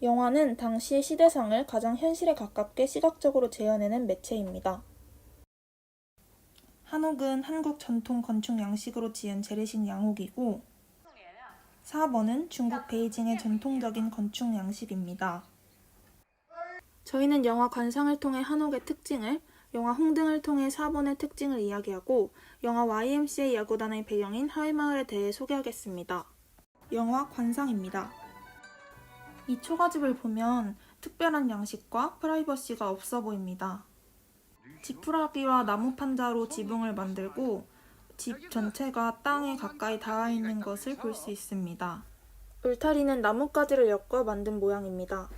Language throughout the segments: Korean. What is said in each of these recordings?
영화는 당시의 시대상을 가장 현실에 가깝게 시각적으로 재현해낸 매체입니다. 한옥은 한국 전통 건축 양식으로 지은 재래식 양옥이고 4번은 중국 베이징의 전통적인 건축 양식입니다. 저희는 영화 관상을 통해 한옥의 특징을, 영화 홍등을 통해 4번의 특징을 이야기하고 영화 YMCA 야구단의 배경인 하회마을에 대해 소개하겠습니다. 영화 관상입니다. 이 초가집을 보면 특별한 양식과 프라이버시가 없어 보입니다. 지푸라기와 나무 판자로 지붕을 만들고 집 전체가 땅에 가까이 닿아 있는 것을 볼 수 있습니다. 울타리는 나뭇가지를 엮어 만든 모양입니다.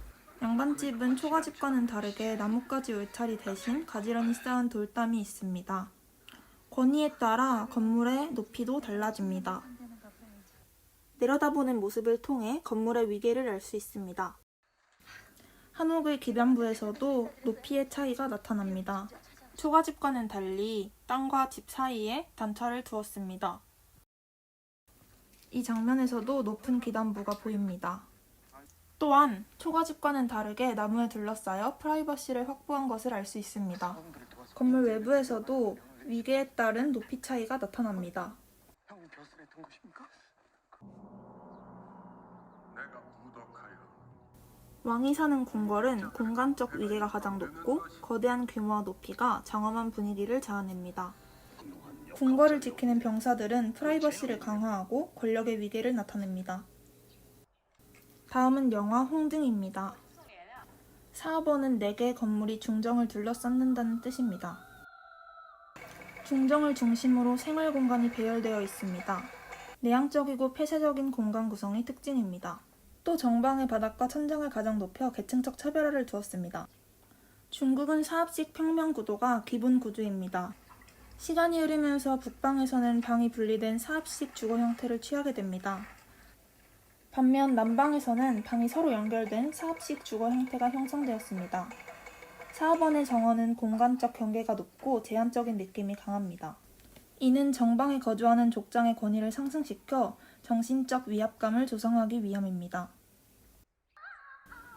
양반집은 초가집과는 다르게 나뭇가지 울타리 대신 가지런히 쌓은 돌담이 있습니다. 권위에 따라 건물의 높이도 달라집니다. 내려다보는 모습을 통해 건물의 위계를 알 수 있습니다. 한옥의 기변부에서도 높이의 차이가 나타납니다. 초가집과는 달리 땅과 집 사이에 단차를 두었습니다. 이 장면에서도 높은 기단부가 보입니다. 또한 초가집과는 다르게 나무에 둘러싸여 프라이버시를 확보한 것을 알 수 있습니다. 건물 외부에서도 위계에 따른 높이 차이가 나타납니다. 형님 벼슬에 둔 것입니까? 내가 부덕하여 왕이 사는 궁궐은 공간적 위계가 가장 높고 거대한 규모와 높이가 장엄한 분위기를 자아냅니다. 궁궐을 지키는 병사들은 프라이버시를 강화하고 권력의 위계를 나타냅니다. 다음은 영화 홍등입니다. 사업원은 4개의 건물이 중정을 둘러싸는다는 뜻입니다. 중정을 중심으로 생활 공간이 배열되어 있습니다. 내향적이고 폐쇄적인 공간 구성이 특징입니다. 또 정방의 바닥과 천장을 가장 높여 계층적 차별화를 두었습니다. 중국은 사합식 평면 구도가 기본 구조입니다. 시간이 흐르면서 북방에서는 방이 분리된 사합식 주거 형태를 취하게 됩니다. 반면 남방에서는 방이 서로 연결된 사합식 주거 형태가 형성되었습니다. 사업원의 정원은 공간적 경계가 높고 제한적인 느낌이 강합니다. 이는 정방에 거주하는 족장의 권위를 상승시켜 정신적 위압감을 조성하기 위함입니다.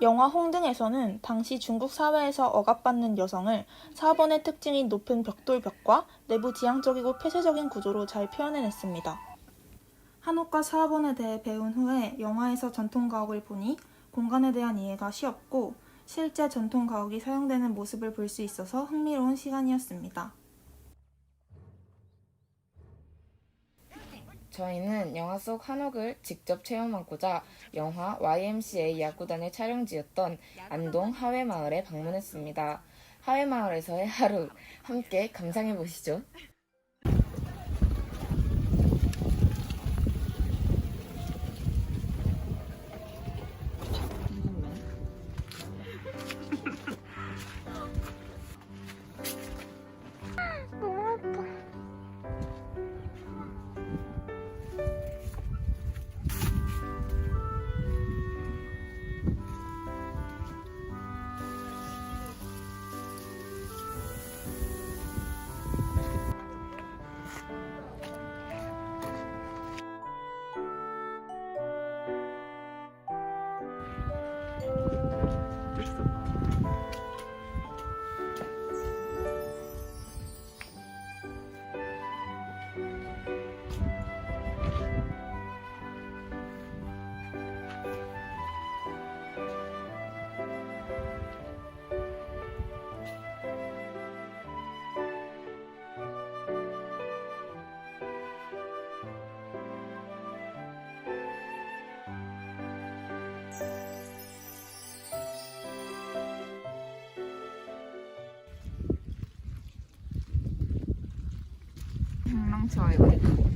영화 홍등에서는 당시 중국 사회에서 억압받는 여성을 사업원의 특징인 높은 벽돌벽과 내부 지향적이고 폐쇄적인 구조로 잘 표현해냈습니다. 한옥과 사업원에 대해 배운 후에 영화에서 전통 가옥을 보니 공간에 대한 이해가 쉬웠고 실제 전통 가옥이 사용되는 모습을 볼 수 있어서 흥미로운 시간이었습니다. 저희는 영화 속 한옥을 직접 체험하고자 영화 YMCA 야구단의 촬영지였던 안동 하회마을에 방문했습니다. 하회마을에서의 하루 함께 감상해 보시죠. る人 장난쳐요.